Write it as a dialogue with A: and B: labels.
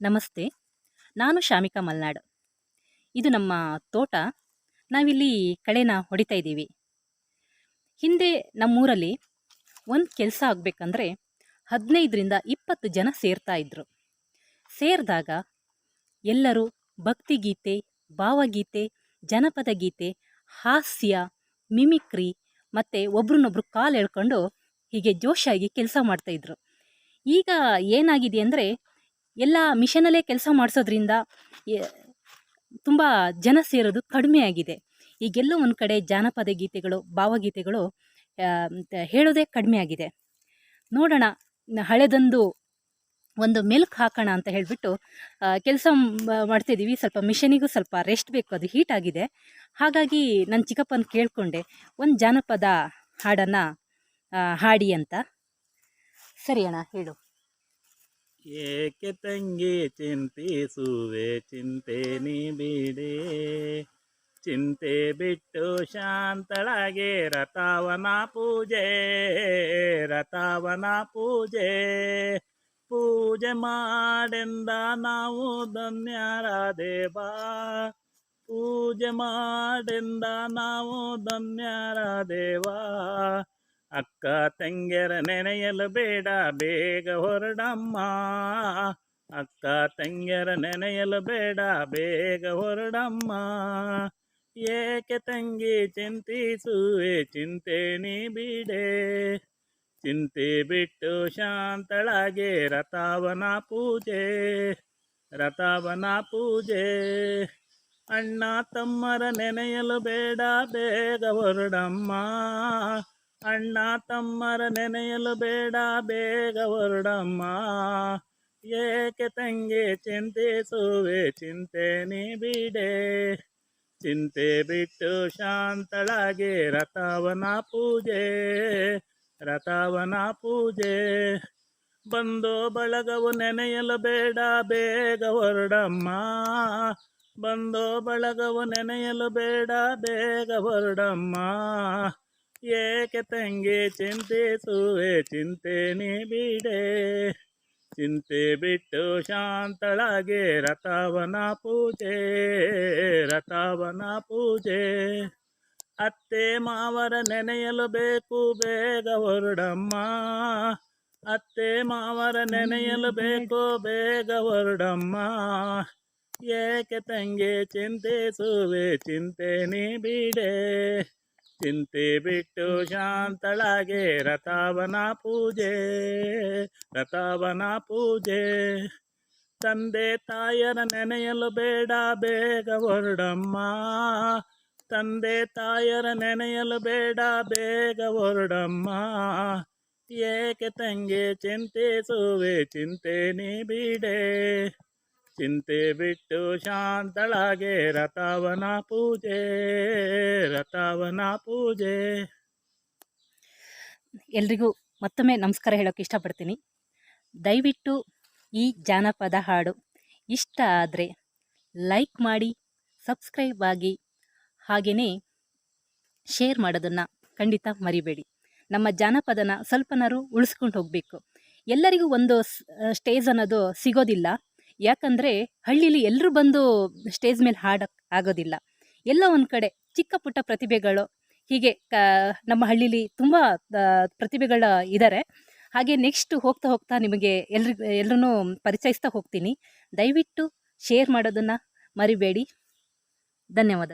A: ನಮಸ್ತೆ. ನಾನು ಶಾಮಿಕಾ ಮಲ್ನಾಡ್. ಇದು ನಮ್ಮ ತೋಟ. ನಾವಿಲ್ಲಿ ಕಳೆನ ಹೊಡಿತಾ ಇದ್ದೀವಿ. ಹಿಂದೆ ನಮ್ಮೂರಲ್ಲಿ ಒಂದು ಕೆಲಸ ಆಗಬೇಕಂದ್ರೆ ಹದಿನೈದರಿಂದ ಇಪ್ಪತ್ತು ಜನ ಸೇರ್ತಾ ಇದ್ರು. ಸೇರಿದಾಗ ಎಲ್ಲರೂ ಭಕ್ತಿಗೀತೆ, ಭಾವಗೀತೆ, ಜನಪದ ಗೀತೆ, ಹಾಸ್ಯ, ಮಿಮಿಕ್ರಿ ಮತ್ತು ಒಬ್ರನ್ನೊಬ್ರು ಕಾಲು ಎಳ್ಕೊಂಡು ಹೀಗೆ ಜೋಶಾಗಿ ಕೆಲಸ ಮಾಡ್ತಾಯಿದ್ರು ಈಗ ಏನಾಗಿದೆ ಅಂದರೆ ಎಲ್ಲ ಮಿಷನಲ್ಲೇ ಕೆಲಸ ಮಾಡಿಸೋದ್ರಿಂದ ತುಂಬ ಜನ ಸೇರೋದು ಕಡಿಮೆ ಆಗಿದೆ. ಈಗೆಲ್ಲೋ ಒಂದು ಕಡೆ ಜಾನಪದ ಗೀತೆಗಳು, ಭಾವಗೀತೆಗಳು ಹೇಳೋದೇ ಕಡಿಮೆ ಆಗಿದೆ. ನೋಡೋಣ ಹಳೆದೊಂದು ಒಂದು ಮಿಲ್ಕ್ ಹಾಕೋಣ ಅಂತ ಹೇಳಿಬಿಟ್ಟು ಕೆಲಸ ಮಾಡ್ತಿದ್ದೀವಿ ಸ್ವಲ್ಪ ಮಿಷನಿಗೂ ಸ್ವಲ್ಪ ರೆಸ್ಟ್ ಬೇಕು, ಅದು ಹೀಟ್ ಆಗಿದೆ. ಹಾಗಾಗಿ ನನ್ನ ಚಿಕ್ಕಪ್ಪನ ಕೇಳಿಕೊಂಡೆ, ಒಂದು ಜಾನಪದ ಹಾಡನ್ನು ಹಾಡಿ ಅಂತ. ಸರಿ ಅಣ್ಣ, ಹೇಳು.
B: ಏಕೆ ತಂಗಿ ಚಿಂತಿಸುವೆ? ಚಿಂತೆ ನೀ ಬಿಡೆ. ಚಿಂತೆ ಬಿಟ್ಟು ಶಾಂತಳಾಗೆ ರಥವನ ಪೂಜೆ ರಥವನ ಪೂಜೆ. ಪೂಜೆ ಮಾಡೆಂದ ನಾವು ಧನ್ಯರಾದೇವಾ ಪೂಜೆ ಮಾಡೆಂದ ನಾವು ಧನ್ಯರಾದೇವಾ ಅಕ್ಕ ತಂಗ್ಯರ ನೆನೆಯಲು ಬೇಡ, ಬೇಗ ಹೊರಡಮ್ಮ. ಅಕ್ಕ ತಂಗ್ಯರ ನೆನೆಯಲು ಬೇಡ, ಬೇಗ ಹೊರಡಮ್ಮ. ಏಕೆ ತಂಗಿ ಚಿಂತಿಸುವೆ ಚಿಂತೆ ನೀ ಬಿಡೆ. ಚಿಂತೆ ಬಿಟ್ಟು ಶಾಂತಳಾಗೆ, ರಥಾವನ ಪೂಜೆ ರಥಾವನ ಪೂಜೆ. ಅಣ್ಣ ತಮ್ಮರ ನೆನೆಯಲು ಬೇಡ, ಬೇಗ ಹೊರಡಮ್ಮ. ಅಣ್ಣ ತಮ್ಮರ ನೆನೆಯಲು ಬೇಡ, ಬೇಗ ಹೊರಡಮ್ಮ. ಏಕೆ ತಂಗಿ ಚಿಂತಿಸುವೆ ಚಿಂತೆ ನೀ ಬಿಡೆ. ಚಿಂತೆ ಬಿಟ್ಟು ಶಾಂತಳಾಗಿ ರಥವನ ಪೂಜೆ ರಥವನ ಪೂಜೆ. ಬಂದು ಬಳಗವು ನೆನೆಯಲು ಬೇಡ, ಬೇಗ ಹೊರಡಮ್ಮ. ಬಂದು ಬಳಗವು ನೆನೆಯಲು ಬೇಡ, ಬೇಗ ಹೊರಡಮ್ಮ. ಏಕೆ ತಂಗೆ ಚಿಂತಿಸುವೆ ಚಿಂತೆ ನೀ ಬಿಡೆ ಚಿಂತೆ ಬಿಟ್ಟು ಶಾಂತಳಾಗೆ ರಥವನ ಪೂಜೆ ರಥವನ ಪೂಜೆ. ಅತ್ತೆ ಮಾವರ ನೆನೆಯಲು ಬೇಕು, ಬೇಗ ಹೊರಡಮ್ಮ. ಅತ್ತೆ ಮಾವರ ನೆನೆಯಲು ಬೇಕು, ಬೇಗ ಹೊರಡಮ್ಮ. ಏಕೆ ತಂಗೆ ಚಿಂತಿಸುವೆ ಚಿಂತೆ ನೀ ಬಿಡೆ ಚಿಂತೆ ಬಿಟ್ಟು ಶಾಂತಳಾಗೆ ರಥಾವನ ಪೂಜೆ ರಥಾವನ ಪೂಜೆ. ತಂದೆ ತಾಯರ ನೆನೆಯಲು ಬೇಡ, ಬೇಗ ಹೊರಡಮ್ಮ. ತಂದೆ ತಾಯರ ನೆನೆಯಲು ಬೇಡ, ಬೇಗ ಹೊರಡಮ್ಮ. ಏಕೆ ಚಿಂತೆ ಚಿಂತಿಸುವೆ ಚಿಂತೆ ನೀ ಬಿಡೆ. ಚಿಂತೆ ಬಿಟ್ಟು ಶಾಂತಳಾಗೆ ರಥವನ ಪೂಜೆ ರಥವನ ಪೂಜೆ.
A: ಎಲ್ರಿಗೂ ಮತ್ತೊಮ್ಮೆ ನಮಸ್ಕಾರ ಹೇಳೋಕೆ ಇಷ್ಟಪಡ್ತೀನಿ. ದಯವಿಟ್ಟು ಈ ಜಾನಪದ ಹಾಡು ಇಷ್ಟ ಆದರೆ ಲೈಕ್ ಮಾಡಿ, ಸಬ್ಸ್ಕ್ರೈಬ್ ಆಗಿ ಹಾಗೆಯೇ ಶೇರ್ ಮಾಡೋದನ್ನು ಖಂಡಿತ ಮರಿಬೇಡಿ. ನಮ್ಮ ಜಾನಪದನ ಸ್ವಲ್ಪನಾರು ಉಳಿಸ್ಕೊಂಡು ಹೋಗಬೇಕು. ಎಲ್ಲರಿಗೂ ಒಂದು ಸ್ಟೇಜ್ ಅನ್ನೋದು ಸಿಗೋದಿಲ್ಲ. ಯಾಕಂದರೆ ಹಳ್ಳೀಲಿ ಎಲ್ಲರೂ ಬಂದು ಸ್ಟೇಜ್ ಮೇಲೆ ಹಾಡಕ್ಕೆ ಆಗೋದಿಲ್ಲ. ಎಲ್ಲ ಒಂದು ಕಡೆ ಚಿಕ್ಕ ಪುಟ್ಟ ಪ್ರತಿಭೆಗಳು, ಹೀಗೆ ಕ, ನಮ್ಮ ಹಳ್ಳೀಲಿ ತುಂಬ ಪ್ರತಿಭೆಗಳು ಇದ್ದಾರೆ ಹಾಗೆ ನೆಕ್ಸ್ಟ್ ಹೋಗ್ತಾ ಹೋಗ್ತಾ ನಿಮಗೆ ಎಲ್ರಿಗೂ ಎಲ್ಲರೂ ಪರಿಚಯಿಸ್ತಾ ಹೋಗ್ತೀನಿ. ದಯವಿಟ್ಟು ಶೇರ್ ಮಾಡೋದನ್ನು ಮರಿಬೇಡಿ. ಧನ್ಯವಾದ.